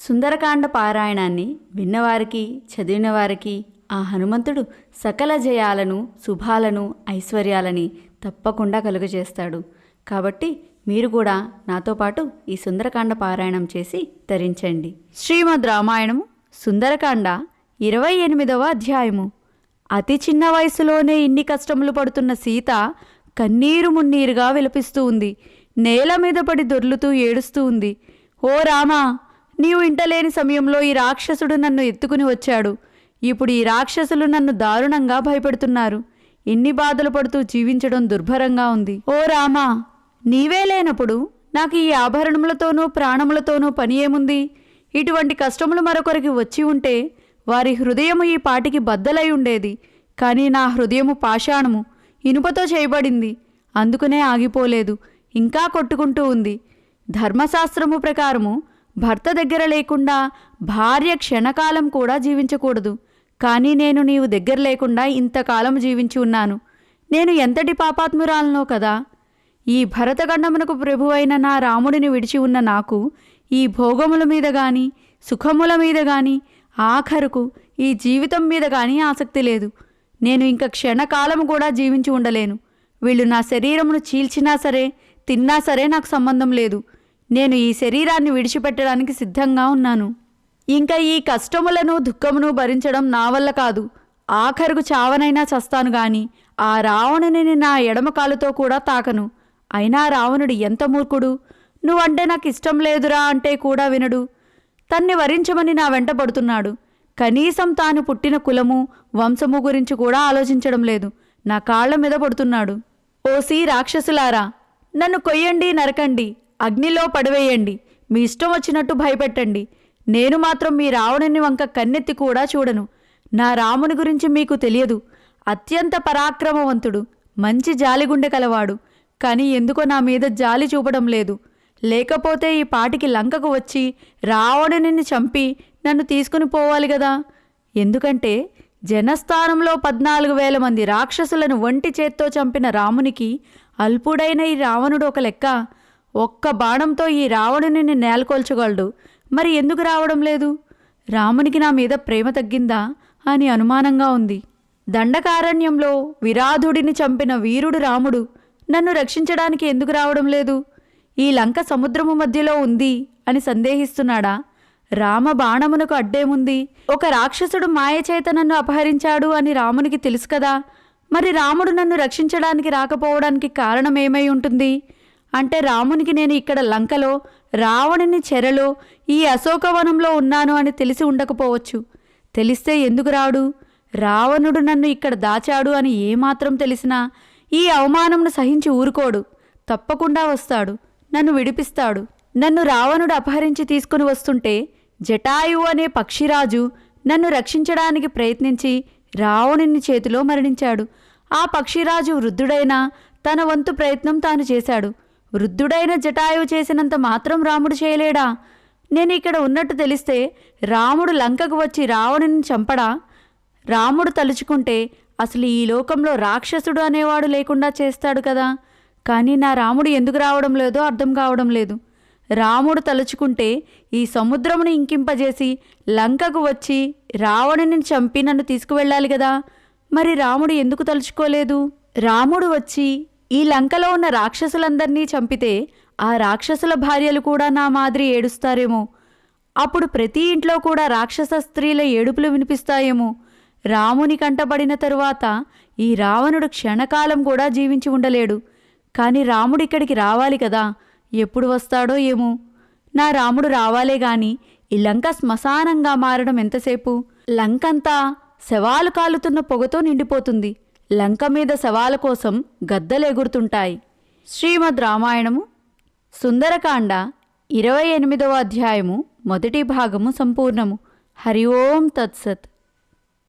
సుందరకాండ పారాయణాన్ని విన్నవారికి చదివిన వారికి ఆ హనుమంతుడు సకల జయాలను శుభాలను ఐశ్వర్యాలని తప్పకుండా కలుగజేస్తాడు. కాబట్టి మీరు కూడా నాతో పాటు ఈ సుందరకాండ పారాయణం చేసి ధరించండి శ్రీమద్ రామాయణము సుందరకాండ ఇరవై ఎనిమిదవ అధ్యాయము. అతి చిన్న వయసులోనే ఇన్ని కష్టములు పడుతున్న సీత కన్నీరు మున్నీరుగా విలపిస్తూ ఉంది. నేల మీద పడి దొర్లుతూ ఏడుస్తూ ఉంది. ఓ రామా నీవు ఇంటలేని సమయంలో ఈ రాక్షసుడు నన్ను ఎత్తుకుని వచ్చాడు. ఇప్పుడు ఈ రాక్షసులు నన్ను దారుణంగా భయపెడుతున్నారు. ఎన్ని బాధలు పడుతూ జీవించడం దుర్భరంగా ఉంది. ఓ రామా నీవే లేనప్పుడు నాకు ఈ ఆభరణములతోనూ ప్రాణములతోనూ పని ఏముంది? ఇటువంటి కష్టములు మరొకరికి వచ్చి ఉంటే వారి హృదయము ఈ పాటికి బద్దలై ఉండేది. కానీ నా హృదయము పాషాణము ఇనుపతో చేయబడింది. అందుకనే ఆగిపోలేదు. ఇంకా కొట్టుకుంటూ ఉంది. ధర్మశాస్త్రము ప్రకారము భర్త దగ్గర లేకుండా భార్య క్షణకాలం కూడా జీవించకూడదు. కానీ నేను నీవు దగ్గర లేకుండా ఇంతకాలం జీవించి ఉన్నాను. నేను ఎంతటి పాపాత్మురాలనో కదా. ఈ భరతఖండమునకు ప్రభువైన నా రాముడిని విడిచి ఉన్న నాకు ఈ భోగముల మీద గాని సుఖముల మీద గాని ఆఖరుకు ఈ జీవితం మీద గాని ఆసక్తి లేదు. నేను ఇంక క్షణకాలం కూడా జీవించి ఉండలేను. వీళ్ళు నా శరీరమును చీల్చినా సరే తిన్నా సరే నాకు సంబంధం లేదు. నేను ఈ శరీరాన్ని విడిచిపెట్టడానికి సిద్ధంగా ఉన్నాను. ఇంకా ఈ కష్టములను దుఃఖమును భరించడం నా వల్ల కాదు. ఆఖరుకు చావనైనా చస్తాను గాని ఆ రావణుని నా ఎడమ కాలుతో కూడా తాకను. అయినా రావణుడు ఎంత మూర్ఖుడు? నువ్వంటే నాకు ఇష్టం లేదురా అంటే కూడా వినడు. తన్ని వరించమని నా వెంట పడుతున్నాడు. కనీసం తాను పుట్టిన కులము వంశము గురించి కూడా ఆలోచించడం లేదు. నా కాళ్ళ మీద పడుతున్నాడు. ఓసి రాక్షసులారా నన్ను కొయ్యండి నరకండి. అగ్నిలో పడవేయండి. మీ ఇష్టం వచ్చినట్టు భయపెట్టండి. నేను మాత్రం మీ రావణుని వంక కన్నెత్తి కూడా చూడను. నా రాముని గురించి మీకు తెలియదు. అత్యంత పరాక్రమవంతుడు. మంచి జాలిగుండె కలవాడు. కానీ ఎందుకో నా మీద జాలి చూపడం లేదు. లేకపోతే ఈ పాటికి లంకకు వచ్చి రావణుని చంపి నన్ను తీసుకుని పోవాలి కదా ఎందుకంటే జనస్థానంలో పద్నాలుగు వేల మంది రాక్షసులను ఒంటి చేత్తో చంపిన రామునికి అల్పుడైన ఈ రావణుడు ఒక లెక్క. ఒక్క బాణంతో ఈ రావణుని నేలకొల్చగలడు. మరి ఎందుకు రావడం లేదు? రామునికి నా మీద ప్రేమ తగ్గిందా అని అనుమానంగా ఉంది. దండకారణ్యంలో విరాధుడిని చంపిన వీరుడు రాముడు నన్ను రక్షించడానికి ఎందుకు రావడం లేదు? ఈ లంక సముద్రము మధ్యలో ఉంది అని సందేహిస్తున్నాడా? రామ బాణమునకు అడ్డేముంది? ఒక రాక్షసుడు మాయచేత నన్ను అపహరించాడు అని రామునికి తెలుసు కదా? మరి రాముడు నన్ను రక్షించడానికి రాకపోవడానికి కారణం ఏమై ఉంటుంది? అంటే రామునికి నేను ఇక్కడ లంకలో రావణుని చెరలో ఈ అశోకవనంలో ఉన్నాను అని తెలిసి ఉండకపోవచ్చు. తెలిస్తే ఎందుకు రాడు? రావణుడు నన్ను ఇక్కడ దాచాడు అని ఏమాత్రం తెలిసినా ఈ అవమానంను సహించి ఊరుకోడు. తప్పకుండా వస్తాడు. నన్ను విడిపిస్తాడు. నన్ను రావణుడు అపహరించి తీసుకుని వస్తుంటే జటాయు అనే పక్షిరాజు నన్ను రక్షించడానికి ప్రయత్నించి రావణుని చేతిలో మరణించాడు. ఆ పక్షిరాజు వృద్ధుడైన తన వంతు ప్రయత్నం తాను చేశాడు. వృద్ధుడైన జటాయువు చేసినంత మాత్రం రాముడు చేయలేడా? నేను ఇక్కడ ఉన్నట్టు తెలిస్తే రాముడు లంకకు వచ్చి రావణుని చంపడా? రాముడు తలుచుకుంటే అసలు ఈ లోకంలో రాక్షసుడు అనేవాడు లేకుండా చేస్తాడు కదా. కానీ నా రాముడు ఎందుకు రావడం లేదో అర్థం కావడం లేదు. రాముడు తలుచుకుంటే ఈ సముద్రమును ఇంకింపజేసి లంకకు వచ్చి రావణుని చంపి నన్ను తీసుకువెళ్ళాలి కదా. మరి రాముడు ఎందుకు తలుచుకోలేదు? రాముడు వచ్చి ఈ లంకలో ఉన్న రాక్షసులందరినీ చంపితే ఆ రాక్షసుల భార్యలు కూడా నా మాదిరి ఏడుస్తారేమో. అప్పుడు ప్రతి ఇంట్లో కూడా రాక్షస స్త్రీల ఏడుపులు వినిపిస్తాయేమో. రాముని కంటబడిన తరువాత ఈ రావణుడు క్షణకాలం కూడా జీవించి ఉండలేడు. కాని రాముడు ఇక్కడికి రావాలి కదా. ఎప్పుడు వస్తాడో ఏమో. నా రాముడు రావాలే గాని ఈ లంక శ్మశానంగా మారడం ఎంతసేపు? లంకంతా శవాలు కాలుతున్న పొగతో నిండిపోతుంది. లంక మీద శవాల కోసం గద్దలెగురుతుంటాయి శ్రీమద్ రామాయణము సుందరకాండ ఇరవై ఎనిమిదవ అధ్యాయము మొదటి భాగము సంపూర్ణము. హరి ఓం తత్సత్.